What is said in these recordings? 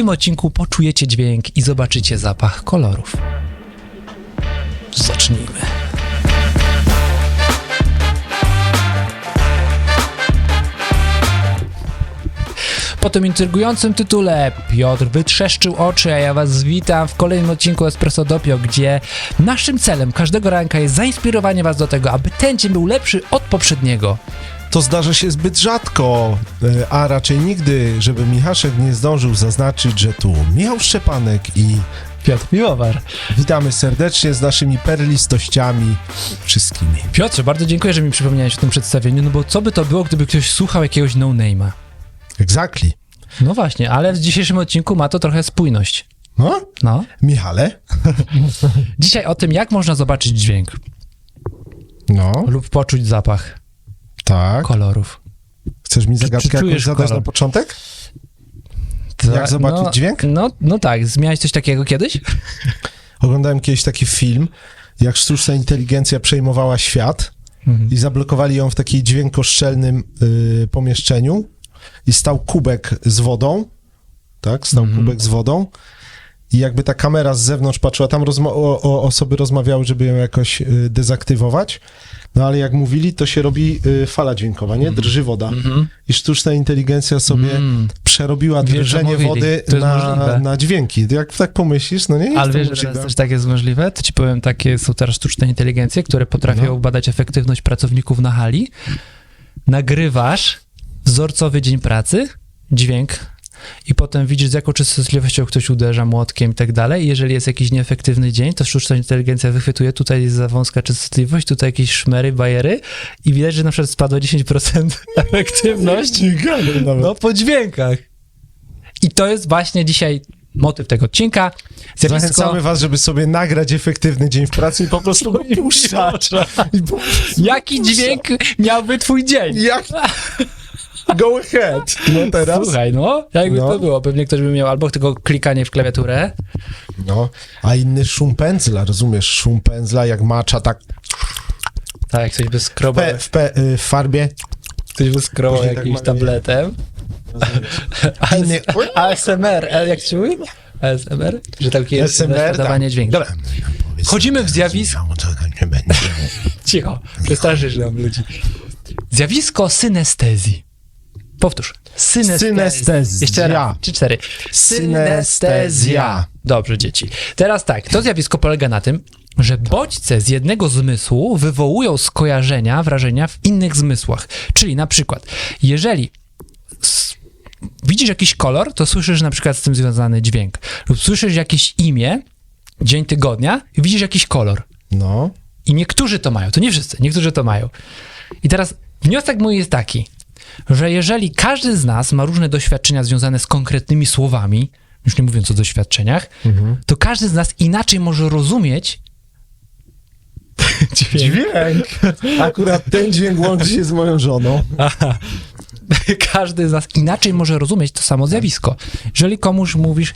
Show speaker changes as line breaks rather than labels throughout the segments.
tym odcinku poczujecie dźwięk i zobaczycie zapach kolorów. Zacznijmy. Po tym intrygującym tytule Piotr wytrzeszczył oczy, a ja was witam w kolejnym odcinku Espresso Dopio, gdzie naszym celem każdego ranka jest zainspirowanie was do tego, aby ten dzień był lepszy od poprzedniego.
To zdarza się zbyt rzadko, e, a raczej nigdy, żeby Michaszek nie zdążył zaznaczyć, że tu Michał Szczepanek i
Piotr Miłowar.
witamy serdecznie z naszymi perlistościami wszystkimi.
Piotrze, bardzo dziękuję, że mi przypomniałeś o tym przedstawieniu, no bo co by to było, gdyby ktoś słuchał jakiegoś no-name'a?
Exactly.
No właśnie, ale w dzisiejszym odcinku ma to trochę spójność.
No,
No.
Michale?
Dzisiaj o tym, jak można zobaczyć dźwięk
No,
lub poczuć zapach
tak.
kolorów.
Chcesz mi zagadkę
czy czujesz
zadać
kolor?
na początek?
To-
Jak zobaczyć
no,
dźwięk?
No, no tak, miałeś coś takiego kiedyś?
Oglądałem kiedyś taki film, jak sztuczna inteligencja przejmowała świat
Mhm.
i zablokowali ją w takim dźwiękoszczelnym y, pomieszczeniu i stał kubek z wodą, tak, stał
Mhm.
kubek z wodą i jakby ta kamera z zewnątrz patrzyła, tam rozma- o, o osoby rozmawiały, żeby ją jakoś y, dezaktywować, no ale jak mówili, to się robi y, fala dźwiękowa, nie? Drży woda.
Mhm.
I sztuczna inteligencja sobie
Mm.
przerobiła
Wiesz, co
drżenie
mówili.
wody
To jest
na,
możliwe.
na dźwięki. Jak tak pomyślisz, no nie jest
Ale
to
wiesz, że
możliwe.
teraz też tak jest możliwe? To ci powiem, takie są teraz sztuczne inteligencje, które potrafią
No.
badać efektywność pracowników na hali. Nagrywasz wzorcowy dzień pracy, dźwięk i potem widzisz, z jaką częstotliwością ktoś uderza młotkiem i tak dalej. Jeżeli jest jakiś nieefektywny dzień, to sztuczna inteligencja wychwytuje, tutaj jest za wąska częstotliwość, tutaj jakieś szmery, bajery i widać, że na przykład spadła 10% efektywność no po dźwiękach. I to jest właśnie dzisiaj motyw tego odcinka. Zjawisko...
Zachęcamy was, żeby sobie nagrać efektywny dzień w pracy i po prostu go puszczać.
Jaki dźwięk miałby twój dzień?
Jak... Go ahead. No teraz.
Słuchaj, no, jakby
No.
to było. Pewnie ktoś by miał albo tylko klikanie w klawiaturę.
No, a inny szum pędzla, rozumiesz? Szum pędzla, jak macza, tak
Tak, jak ktoś by
w,
skrobał,
w, pe, y, w farbie.
ktoś by skrobał
tak
jakimś
maluje.
tabletem.
Inny...
ASMR, jak się mówi? ASMR? Że takie jest
ASMR,
nadawanie
tak.
dźwięku. Dobra, Wchodzimy w zjawisko.
Tak
cicho, przestraszysz nam ludzi. Zjawisko synestezji. Powtórz. Synestezji.
Synestezja.
Jeszcze raz. Trzy, cztery.
Synestezja.
Dobrze, dzieci. Teraz tak, to zjawisko polega na tym, że bodźce z jednego zmysłu wywołują skojarzenia, wrażenia w innych zmysłach. Czyli na przykład, jeżeli widzisz jakiś kolor, to słyszysz na przykład z tym związany dźwięk. Lub słyszysz jakieś imię, dzień tygodnia i widzisz jakiś kolor.
No,
I niektórzy to mają, to nie wszyscy, niektórzy to mają. I teraz wniosek mój jest taki, że jeżeli każdy z nas ma różne doświadczenia związane z konkretnymi słowami, już nie mówiąc o doświadczeniach, to każdy z nas inaczej może rozumieć dźwięk.
dźwięk. Akurat ten dźwięk łączy się z moją żoną.
Każdy z nas inaczej może rozumieć to samo zjawisko. Jeżeli komuś mówisz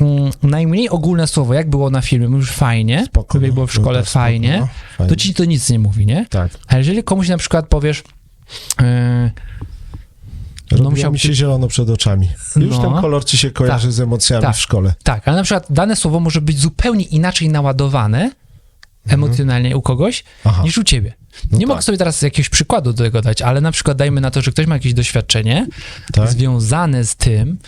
mm, najmniej ogólne słowo, jak było na filmie, mówisz fajnie,
Spoko,
jak
no,
było w szkole
super, spoko,
fajnie,
no,
to
fajnie.
ci to nic nie mówi, nie?
Tak.
A jeżeli komuś na przykład powiesz,
Robiło
No musiał
mi się zielono przed oczami. Już
No.
ten kolor ci się kojarzy
Tak.
z emocjami
Tak.
w szkole.
tak, ale na przykład dane słowo może być zupełnie inaczej naładowane emocjonalnie u kogoś
Aha.
niż u ciebie.
No
nie mogę
tak.
sobie teraz jakiegoś przykładu do tego dać, ale na przykład dajmy na to, że ktoś ma jakieś doświadczenie
Tak?
związane z tym,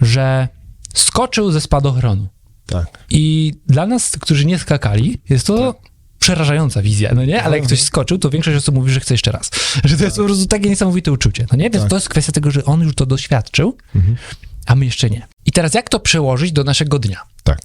że skoczył ze spadochronu.
Tak.
I dla nas, którzy nie skakali, jest to przerażająca wizja, no nie? Ale jak ktoś skoczył, to większość osób mówi, że chce jeszcze raz. Że to jest po prostu takie niesamowite uczucie, no nie? Więc
Tak.
to jest kwestia tego, że on już to doświadczył, a my jeszcze nie. I teraz jak to przełożyć do naszego dnia?
Tak.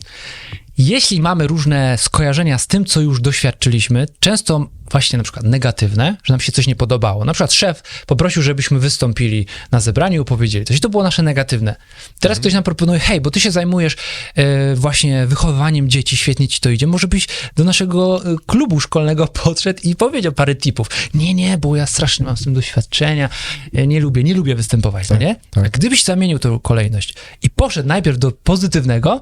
Jeśli mamy różne skojarzenia z tym, co już doświadczyliśmy, często właśnie na przykład negatywne, że nam się coś nie podobało. Na przykład szef poprosił, żebyśmy wystąpili na zebraniu i opowiedzieli coś. I to było nasze negatywne. Teraz ktoś nam proponuje, hej, bo ty się zajmujesz e, właśnie wychowywaniem dzieci, świetnie ci to idzie, może byś do naszego e, klubu szkolnego podszedł i powiedział parę tipów. Nie, nie, bo ja strasznie mam z tym doświadczenia, e, nie lubię, nie lubię występować, no nie?
tak.
Gdybyś zamienił tę kolejność i poszedł najpierw do pozytywnego,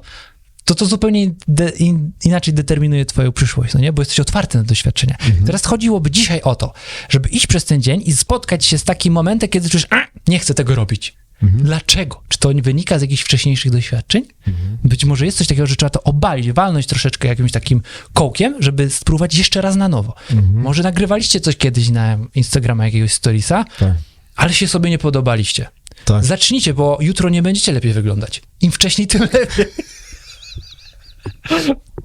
to to zupełnie de, in, inaczej determinuje twoją przyszłość, no nie? Bo jesteś otwarty na doświadczenia. Teraz chodziłoby dzisiaj o to, żeby iść przez ten dzień i spotkać się z takim momentem, kiedy czujesz, a, nie chcę tego robić. Dlaczego? Czy to wynika z jakichś wcześniejszych doświadczeń? Być może jest coś takiego, że trzeba to obalić, walnąć troszeczkę jakimś takim kołkiem, żeby spróbować jeszcze raz na nowo. Może nagrywaliście coś kiedyś na Instagrama jakiegoś storiesa,
Tak.
ale się sobie nie podobaliście.
Tak.
Zacznijcie, bo jutro nie będziecie lepiej wyglądać. Im wcześniej, tym lepiej.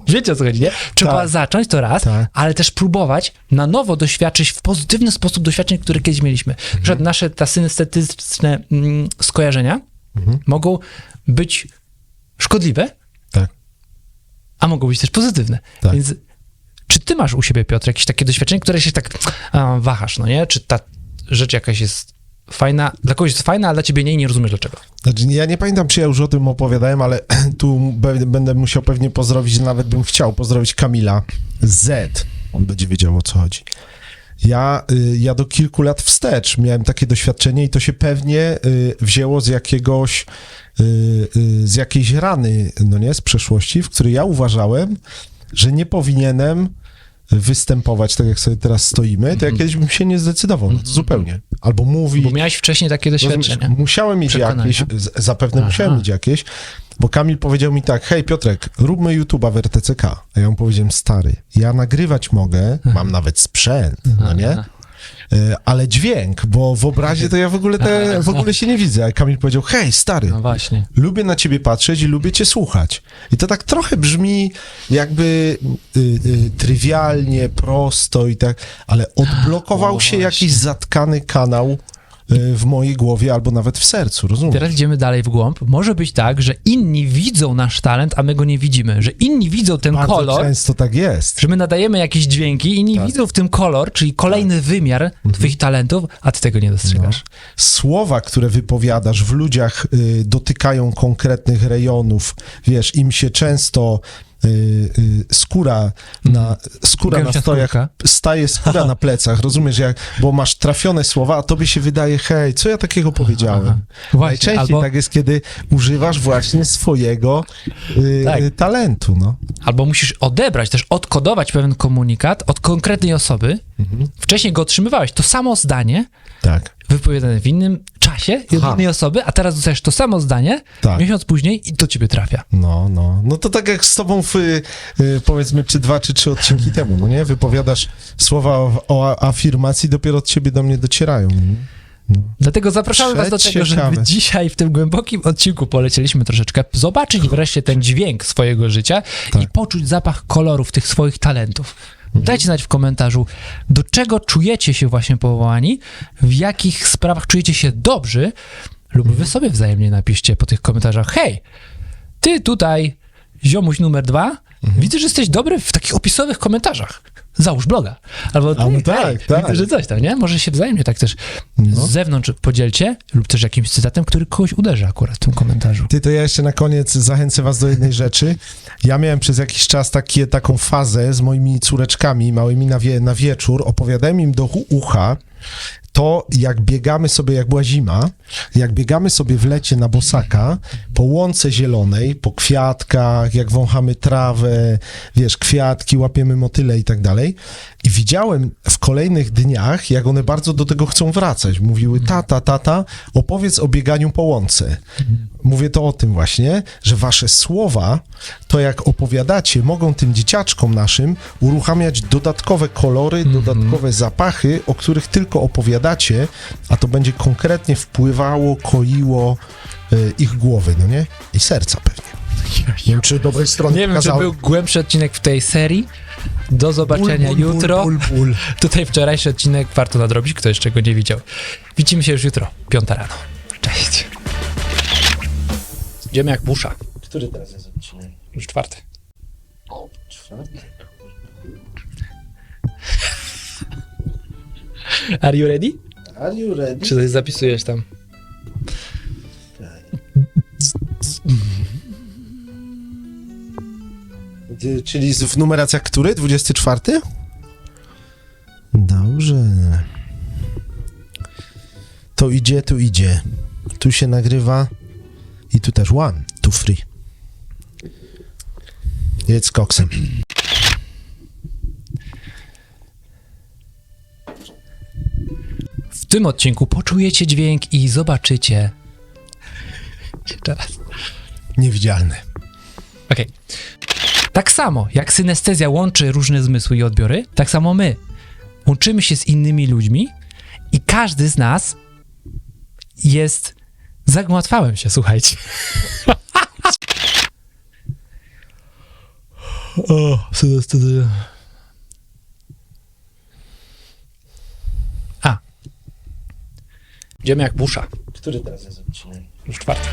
Wiecie o co chodzi, nie? Trzeba
Tak.
zacząć to raz,
Tak.
ale też próbować na nowo doświadczyć w pozytywny sposób doświadczeń, które kiedyś mieliśmy.
Mhm.
Przykład nasze te synestetyczne mm, skojarzenia
Mhm.
mogą być szkodliwe,
Tak.
a mogą być też pozytywne.
Tak.
Więc czy ty masz u siebie, Piotr, jakieś takie doświadczenie, które się tak a, wahasz, no nie? Czy ta rzecz jakaś jest fajna, dla kogoś jest fajna, a dla ciebie nie i nie rozumiesz dlaczego?
Znaczy, ja nie pamiętam, czy ja już o tym opowiadałem, ale tu będę musiał pewnie pozdrowić, nawet bym chciał pozdrowić Kamila Z. On będzie wiedział, o co chodzi. Ja, y, ja do kilku lat wstecz miałem takie doświadczenie i to się pewnie y, wzięło z jakiegoś, y, z jakiejś rany, no nie, z przeszłości, w której ja uważałem, że nie powinienem występować tak, jak sobie teraz stoimy, to ja kiedyś bym się nie zdecydował, no to zupełnie. Albo mówi...
Bo miałeś wcześniej takie doświadczenia.
musiałem mieć jakieś, zapewne
Aha.
musiałem mieć jakieś, bo Kamil powiedział mi tak, hej Piotrek, róbmy YouTube'a w RTCK. A ja mu powiedziałem, stary, ja nagrywać mogę, mam nawet sprzęt, no nie? E, Ale dźwięk, bo w obrazie to ja w ogóle, te, w ogóle się nie widzę. A Kamil powiedział, hej stary,
No właśnie.
lubię na ciebie patrzeć i lubię cię słuchać. I to tak trochę brzmi jakby y, y, trywialnie, prosto i tak, ale odblokował
O,
się
właśnie.
jakiś zatkany kanał w mojej głowie albo nawet w sercu, rozumiesz?
Teraz idziemy dalej w głąb. Może być tak, że inni widzą nasz talent, a my go nie widzimy. Że inni widzą ten
Bardzo
kolor,
często tak jest.
że my nadajemy jakieś dźwięki, inni
Tak.
widzą w tym kolor, czyli kolejny wymiar twoich talentów, a ty tego nie dostrzegasz.
Słowa, które wypowiadasz w ludziach y, dotykają konkretnych rejonów, wiesz, im się często y, y, skóra na, skóra na stojach, staje skóra na plecach, rozumiesz, jak, bo masz trafione słowa, a tobie się wydaje, hej, co ja takiego powiedziałem?
Właśnie,
Najczęściej
albo,
tak jest, kiedy używasz właśnie swojego y,
Tak.
y, talentu, no.
albo musisz odebrać, też odkodować pewien komunikat od konkretnej osoby.
Mhm.
Wcześniej go otrzymywałeś, to samo zdanie,
Tak.
wypowiadane w innym czasie i od
Aha.
innej osoby, a teraz dostajesz to samo zdanie
Tak.
miesiąc później i do ciebie trafia.
No, no. No to tak jak z tobą w, y, y, powiedzmy, czy dwa, czy trzy odcinki temu, no nie? Wypowiadasz słowa o, o afirmacji, dopiero od ciebie do mnie docierają.
Dlatego zapraszamy was do tego,
Przeciekawe.
żeby dzisiaj w tym głębokim odcinku polecieliśmy troszeczkę, zobaczyć wreszcie ten dźwięk swojego życia
Tak.
i poczuć zapach kolorów tych swoich talentów. Dajcie znać w komentarzu, do czego czujecie się właśnie powołani, w jakich sprawach czujecie się dobrzy, lub wy sobie wzajemnie napiszcie po tych komentarzach, hej, ty tutaj, ziomuś numer dwa, widzę, że jesteś dobry w takich opisowych komentarzach. Załóż bloga. Albo ty,
A, no
hej,
tak, tak.
widzę, że coś tam, nie? Może się wzajemnie tak też
No.
z zewnątrz podzielcie, lub też jakimś cytatem, który kogoś uderzy akurat w tym komentarzu.
Ty, to ja jeszcze na koniec zachęcę was do jednej rzeczy. Ja miałem przez jakiś czas takie, taką fazę z moimi córeczkami małymi na, wie, na wieczór. Opowiadałem im do ucha to, jak biegamy sobie, jak była zima, jak biegamy sobie w lecie na bosaka, po łące zielonej, po kwiatkach, jak wąchamy trawę, wiesz, kwiatki, łapiemy motyle i tak dalej. I widziałem w kolejnych dniach, jak one bardzo do tego chcą wracać. Mówiły, tata, tata, opowiedz o bieganiu po łące. Mówię to o tym właśnie, że wasze słowa, to jak opowiadacie, mogą tym dzieciaczkom naszym uruchamiać dodatkowe kolory, dodatkowe zapachy, o których tylko opowiadacie, a to będzie konkretnie wpływało, koiło ich głowy, no nie? I serca pewnie. Nie wiem, czy dobrej strony
Nie wiem, czy był głębszy odcinek w tej serii. Do zobaczenia
Ból, ból,
jutro.
Ból.
Tutaj wczorajszy odcinek warto nadrobić, kto jeszcze go nie widział. Widzimy się już jutro, piąta rano. Cześć. Idziemy jak busza.
Który teraz jest odcinek?
Już czwarty. Are you ready?
Are you ready?
Czy coś zapisujesz tam?
Czyli w numeracjach który? 24? Dobrze. To idzie, tu idzie. Tu się nagrywa i tu też one, tu free. Jedź z koksem.
W tym odcinku poczujecie dźwięk i zobaczycie Jeszcze raz.
Niewidzialny.
Okej. Tak samo jak synestezja łączy różne zmysły i odbiory, tak samo my łączymy się z innymi ludźmi i każdy z nas jest. Zagmatwałem się, słuchajcie. o, synestezja. A. Idziemy jak busza.
Który teraz jest odcinek?
Już czwarty.